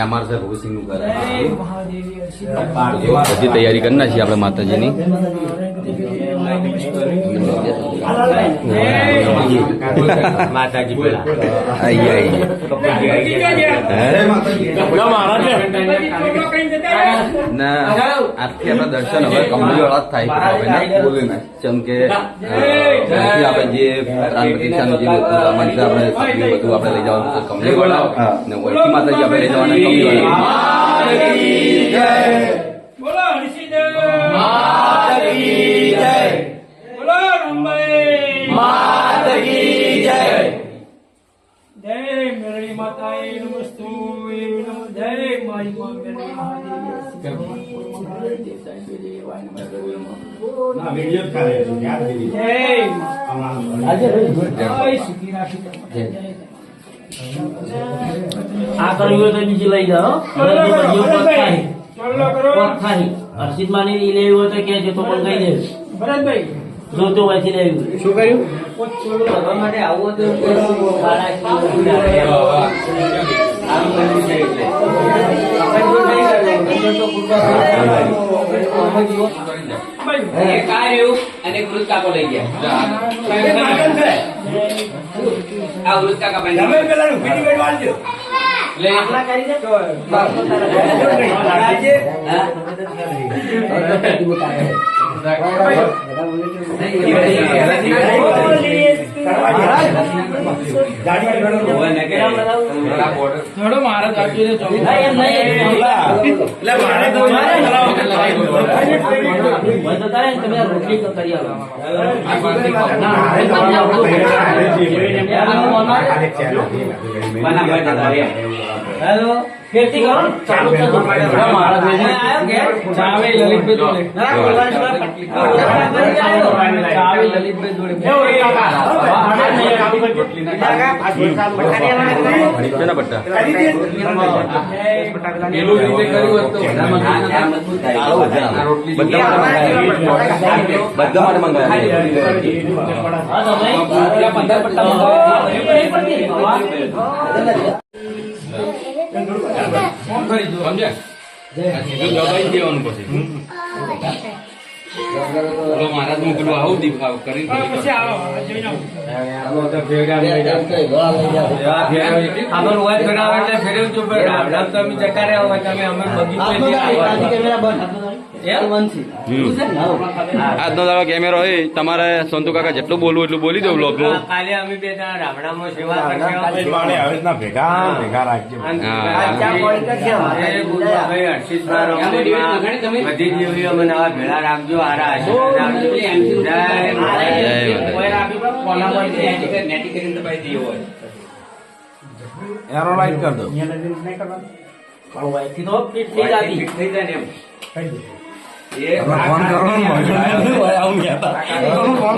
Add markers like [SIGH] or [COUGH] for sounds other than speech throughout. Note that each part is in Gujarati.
અમારે છે ભગતસિંહનું ઘર બધી તૈયારી કરી નાખી આપણે માતાજીની માતાજી આઈ ના આજથી દર્શન હવે કમળી જ થાય હવે ને જેમ કે આપણે જે પ્રાણ પ્રતિષ્ઠાનું બધું આપણે લઈ જવાનું છે કમળી વાળા ને વૈકી માતાજી આપણે લઈ જવાના કમળી વાળા બોલો જય. બોલો માતા કી જય જય મેરળી માતાએ નમસ્તુ નમો જય મારી માં મહાદેવી આ કર્યું તો બીજી લઈ જાઓ હર્ષિત માની લેવી હોય તો કે છે તો પણ કહી દે ભરતભાઈ. જોતો વાંચી લેવી. શું કર્યું? ભગવાન માટે આવું એક અને વૃત કાકો લઈ ગયા. આ વૃત કાકા પાસે તમે પેલા [LAUGHS] થોડો મારા રોટલી કરી આવો હેલો ફેરથી કરો ને, ચાલુ કરજો. મારા ભેગા આયો કે? ચાવે લલિતભાઈ જોડે ના, બોલવાની વાત પટલી. બોલવાની આયો. ચાવે લલિતભાઈ જોડે શેના પટ્ટા પેલું રીતે કર્યું હોત તો આ મજબૂત થાય બધા બધા માટે મંગાવ્યા હા, તો ભાઈ. પંદર પટ્ટા પણ એ પડતી. દબાઈ દેવાનું પછી બોલો મહારાજનું પેલું આવું દેખાવ આજનો દાડો કેમેરો હોય તમારે સંતુ કાકા જેટલું બોલવું એટલું બોલી દઉં બ્લોગમાં કાલે અમે બે જણા રામણામાં સેવા ભેગા ભેગા રાખજો. બધી દેવીઓ મને ભેળા રાખજો એરો લાઈટ કર દો. ફોન કરવાનો ફોન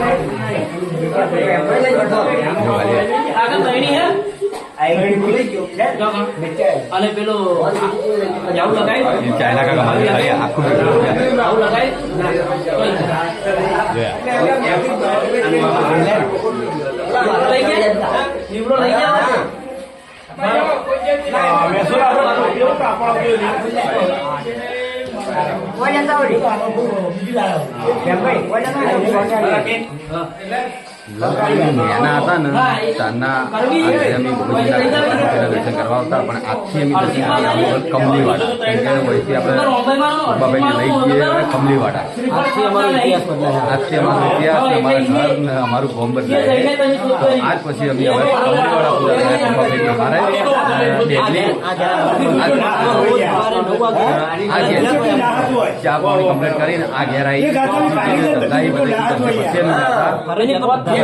કરવાનો પેલો બહેણી લગાવી બીજી. આગળ બહેણી હે? અને પેલો જાવું લગાય ચાઇના કાકા મારી ખાલી આખું આવું લગાય લઈ ગયા લીમડો લઈ ગયા નાના હતા ને ત્યાંના આજે અમે ભગવતીના દર્શન કરવા આવતા પણ આજથી અમે દર્શન કરી આવ્યા કમલીવાડા કેમ કે આપણે બાબાઈને લઈ જઈએ કમલીવાડા આજથી અમારો ઇતિહાસ અમારા ઘર ને અમારું ગોમ બદલાય આજ પછી અમે હવે કમલીવાડા પૂરા થયા બાબાભાઈને અમારે ચા પાણી કમ્પ્લીટ કરીને આ ઘેર આવી બધી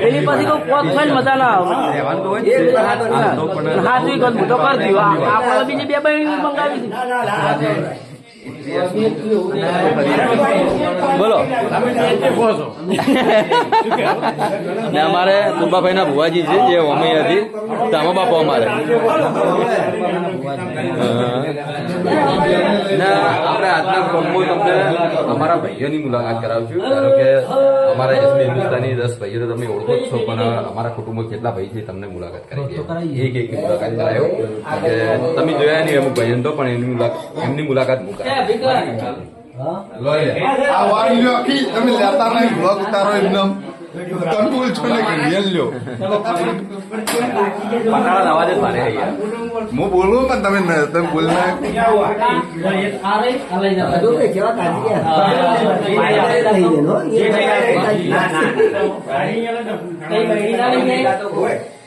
પેલી પછી કોઈ પોત થાય મજા ના આવે. તો તો હાથ બી તો કરી દીધું. આપણે બીજી બે બહેન મંગાવી દીધી બોલો. ને અમારે કુંભાભાઈ ના ભુવાજી છે, જે મમ્મી હતી તામા બાપુ અમારે. ના, આપણે આજના બ્લોગમાં તમને અમારા ભાઈઓની મુલાકાત કરાવશું. ધારો કે અમારા એસબી હિન્દુસ્તાની દસ ભાઈઓ તમે ઓળખો જ છો, પણ અમારા કુટુંબમાં કેટલા ભાઈ છે તમને મુલાકાત કરાવી એક એક મુલાકાત કરાયો. કે તમે જોયા નહીં, અમુક ભાઈઓ તો, પણ એમની મુલાકાત એમની મુલાકાત મુકાય આ વાળી લ્યો આખી તમે લેતા નહીં બ્લોગ ઉતારો એમનેમ તમે બોલ છો ને લ્યો હું બોલું પણ તમે ન-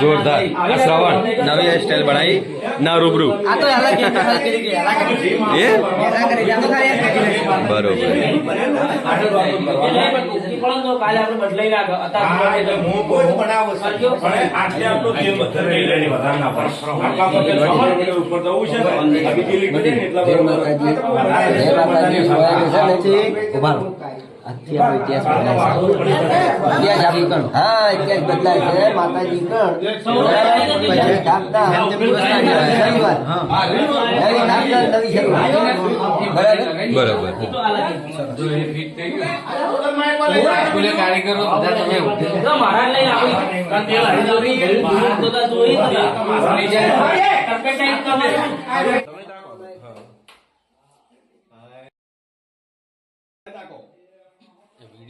જોરદાર. આ શ્રવણ. નવી હેરસ્ટાઈલ બનાવી. ના રૂબરૂ. એ? બરોબર. કાલે અત્યારે હા ઇતિહાસ બદલાય છે. માતાજી કણ. પછી નવી શરૂઆત બરાબર? બરોબર. કારીગરો બધા તમે મારા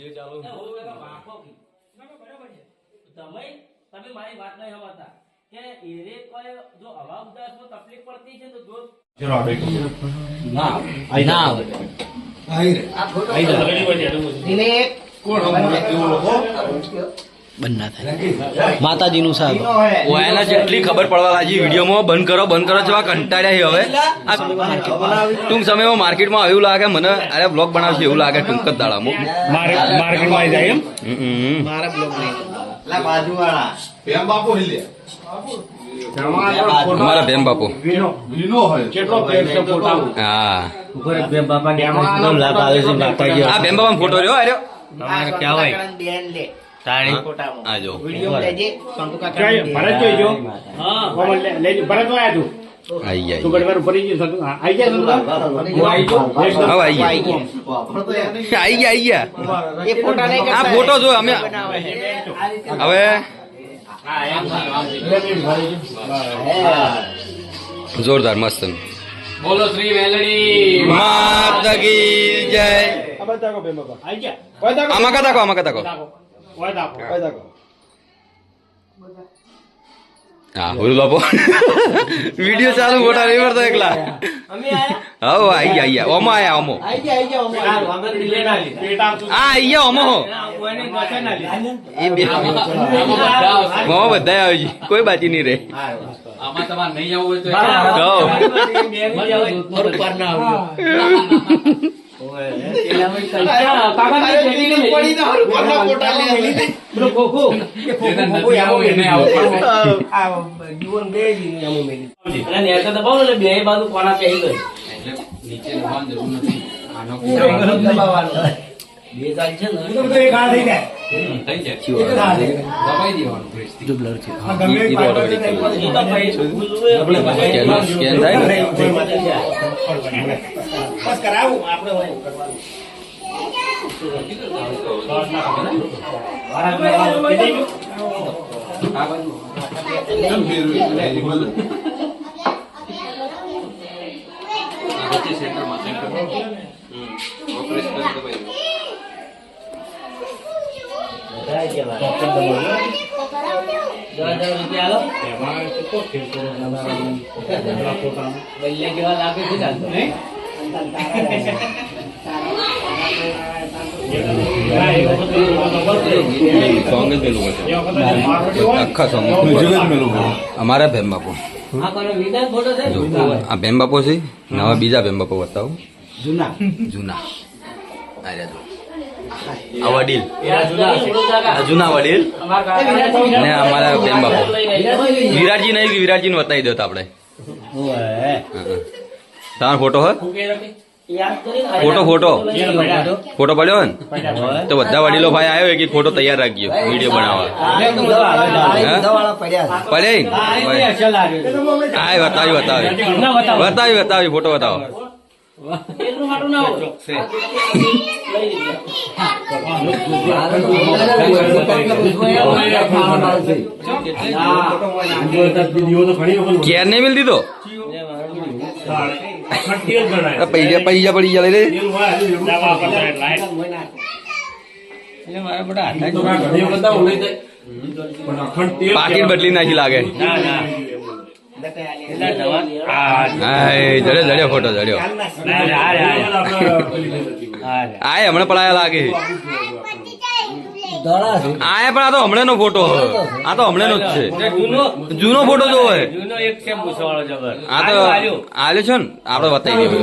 લઈને ચાલો તા જોઈ તમે તમે મારી વાત નહીં સમજતા કે એરે કોઈ જો હવા ઉદાસમાં તકલીફ પડતી છે તો જો માતાજીનું સાહેબ ઓયાના જેટલી ખબર પડવા લાગી વિડીયોમાં. બંધ કરો બંધ કરો જેવા કંટાળ્યા હવે. આ ટૂંક સમયમાં માર્કેટમાં એવું લાગે મને અરે બ્લોગ બનાવશે એવું લાગે ટૂંક જ દાડામાં. માર્કેટમાં જાય એમ? હમ. પેમ બાપુ હિલે અમારા ભેમ બાપુ. લીનો હોય કેટલો પેટ હા. બાપા લાભ આવે છે માતાજી આ ભેમ બાપા ફોટો રહ્યો અરે કહેવાય તાળી આ જો. ભરત જોઈજો હા કોમલ લે- લેજો. ભરત તો. આયા તું આઈ તું? આઈ ઘડી વાર ફરી ગયો સંતુ. હા, આઈ ગયા? સંતુ? હવે આઈ ગયા. આઈ ગયા આઈ ગયા. આ ફોટો જો અમે હવે જોરદાર મસ્ત. બોલો શ્રી મેલડી માતા કી જય. આ બધા તાકો બે બાપા. આઈ ગયા. કોઈ તાકો? આમાં કા તાકો? આમાં કા તાકો. કોઈ તાકો. કોઈ તાકો. હા બોલો બાપુ. વીડિયો ચાલુ ફોટા નહીં પડતો એકલા. હવ આઈ ગયા આઈ ગયા. ઓમો આયા ઓમો. પેટ આવતું. આ આઈ ગયા. ઓમો હો. એ બે મોમાં બધા આવી ગઈ કોઈ બાકી નહીં રે આમાં તમારે નહીં આવવું હોય તો [LAUGHS] બે બાજુ કોના પહેરી ગઈ નીચે દબાવવાની જરૂર નથી. આનો બે ચાલ છે ને. થઈ જાય. દબાઈ દેવાનું પ્રેસથી. એ તો સ્કેન થાય ને? બસ કરાવું આપણે સેન્ટરમાં સેન્ટરમાં હમ. કરી દબાઈ આખા સોંગ અમારા બેન બાપુ. આ બેન બાપુ છે. નવા બીજા બેન બાપુ બતાવું. જૂના. જૂના. આ રહ્યા જો. આ વડીલ. જૂના વડીલ. ને અમારા બેન બાપુ. વિરાટજી નહીં વિરાટજી ને બતાવી દો તો આપણે. તમારો ફોટો હોય ફોટો ફોટો. ફોટો પડ્યો ને? તો બધા વડીલો ભાઈ આવ્યો એક ફોટો તૈયાર રાખજો વીડિયો બનાવવા. પડે હા બતાવી બતાવી. બતાવી બતાવી. ફોટો બતાવો. એટલું માટું ના હોય. કેર નહીં મિલતી તો પૈસા પૈસા પડી જાય લે પાકીટ બદલી નાખી લાગે. જડ્યો જડ્યો ફોટો જડ્યો. આય હમણાં પડાયા લાગે આય પણ આ તો હમણાં નો ફોટો આ તો હમણાં નો જ છે. જૂનો ફોટો જોવો હોય જૂનો એક છે મૂછવાળો જબર. આ તો આલ્યો છે ને? આપડે બતાવી દઈએ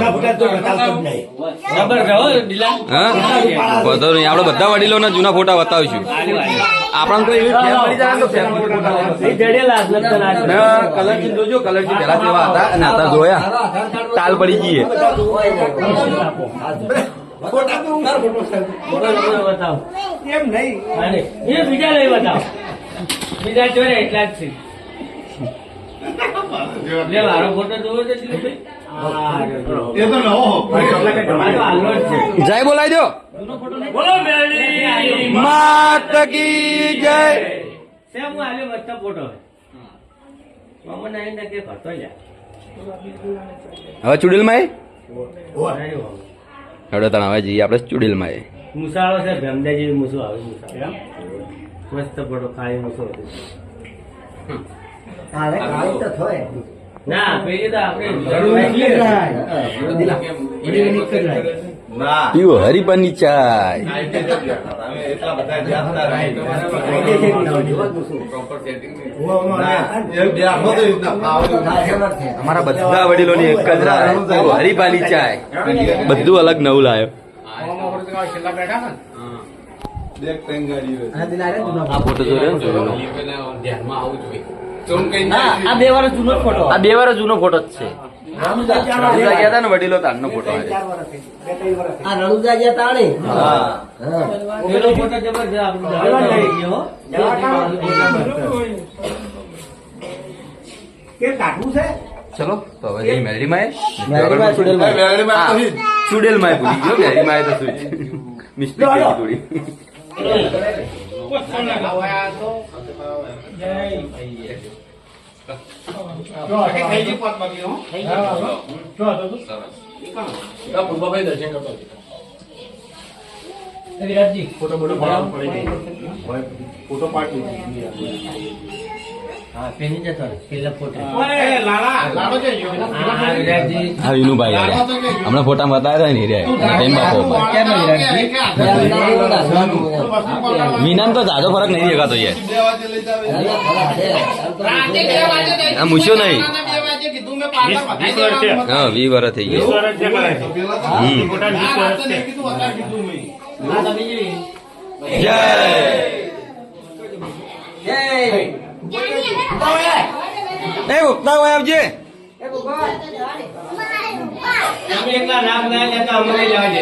જબર છે હો હા? વધો નહીં. આપણે બધા વડીલોના જૂના ફોટા બતાવીશું. આપણને તો એવી ફેર પડી જાય ને તો ફેર એ જ ના ને જોજો. પેલા જેવા હતા અને અત્યારે જોયા. તાલ પડી ગઈ બતાવો. એમ નહીં. એ બીજા લઈ બતાવો. બીજા જોડે એટલા જ છે. લે મારો ફોટો જોવો છે જય બોલાવી દો. બોલો જય. સેમ હું આલ્યો મસ્ત ફોટો. નાઈ ના કે કરતો જા હવે ચુડીલમાં નહીં હોવું. હેડો તણ હવે જઈએ આપણે ચુડીલમાં એ. મુસાળો છે ભેમદા જેવી મૂસો આવે મુસાળો મસ્ત પડો ખાલી મૂસો ના પેલી તો આપણે પીવો હરિપાની ચાય. અમારા બધા વડીલોની એક જ રાહ હરિપાની ચાય. બધું અલગ નવું લાયો. આ ફોટો જોયો આ બે વાર જૂનો ફોટો. આ બે વાર જૂનો ફોટો જ છે. રણુજા ગયા તા ને વડીલો તારનો ફોટો આ રણુદા ગયા. તાણે ફોટો જબરજસ્ત ચલો તો હવે જઈ ચુડેલમાં. ચુડેલમાં ભૂલી ગયો મેરડીમાં તો શું? મિસ્ટેક થઈ ગઈ થોડી હા. પેલી જતો પેલા ફોટો વિનુભાઈ. હમણાં ફોટા બતાવ્યા ને રે પ્રેમ બાપો તો જાજો ફરક નહીં દેખાતો યાર. આ મૂછ્યો નહીં. હા વી વર્ષ થઈ ગયો. હમ. જય! એ ઉગતા હોય આવજે. એકલા નામ ના લેતા અમને લેવા દે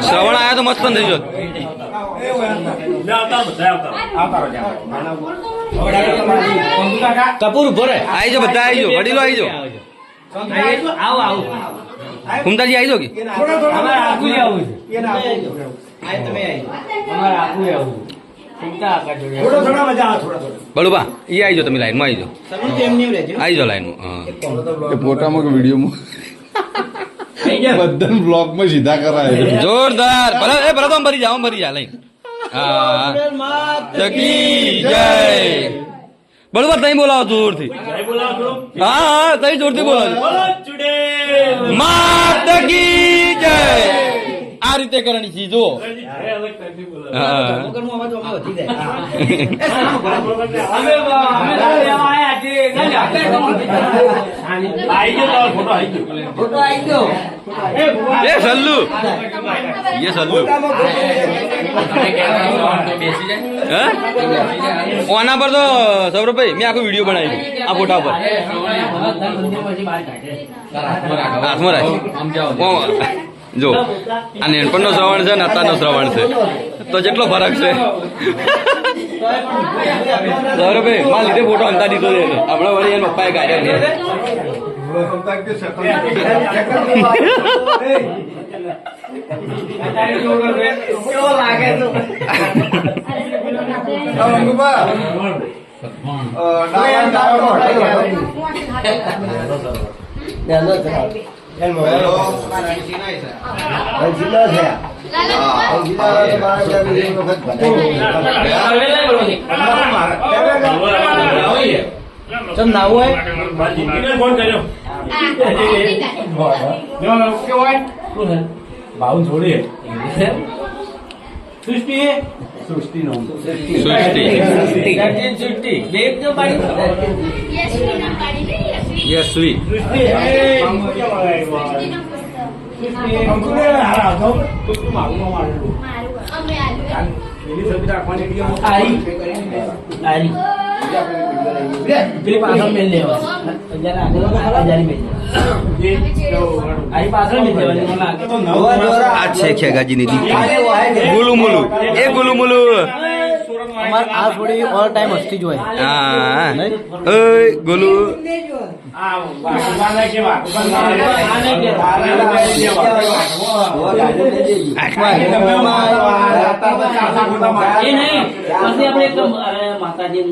શ્રવણ આયા તો મસ્ત થઈ ગયો. કપૂર ઊભો આવી જાઓ બધા આવી જાઓ. વડીલો આવી જાઓ. આવો આવો. કુમતાજી આવી જાઓ કે? અમારે આખું બળુબા એ આવી જાઓ તમે લાઈનમાં આવી જાઓ. આવી જાઓ લાઈનમાં ફોટામાં કે વિડીયોમાં? બધા બ્લોગમાં સીધા કરાય જોરદાર. ભલે એ ભલે તો ભરી જાઓ ભરી જા લઈ. હા. જય બરોબર તઈ બોલાવો જોરથી. હા હા તઈ જોરથી બોલાવો. માત કી જય. આ રીતે કરવાની છે એ સલ્લુ. એ સલ્લુ. ઓના પર તો સૌરભભાઈ? મેં આખો વીડિયો બનાવી આ ફોટા પર હાથમાં રાખ. જો આ નેનપણનો શ્રવણ છે ને અત્યારનો શ્રવણ છે. તો જેટલો ફરક છે. ભાઈ મારા લીધે ફોટો અંતા દીધો છે હમણાં વળી એના પપ્પાએ કાઢ્યો છે. કેવો લાગે નેનો છે. જિલ્લો છે. ચમ નાવું હોય? ફોન કર્યો. ભાવ છોડીએ સૃષ્ટિ સૃષ્ટિ. સચિન સૃષ્ટિ. બે. એક જો પાડી યશવી આરી આરી પેલી પાછળ મેલ લેવા. જરા આગળ હજારી મેલ આ છે ખેગાજીની દીકરી ગુલુ મુલુ એ ગુલુ અમાર આ થોડી ઓલ ટાઈમ હસ્તી જ હોય માતાજી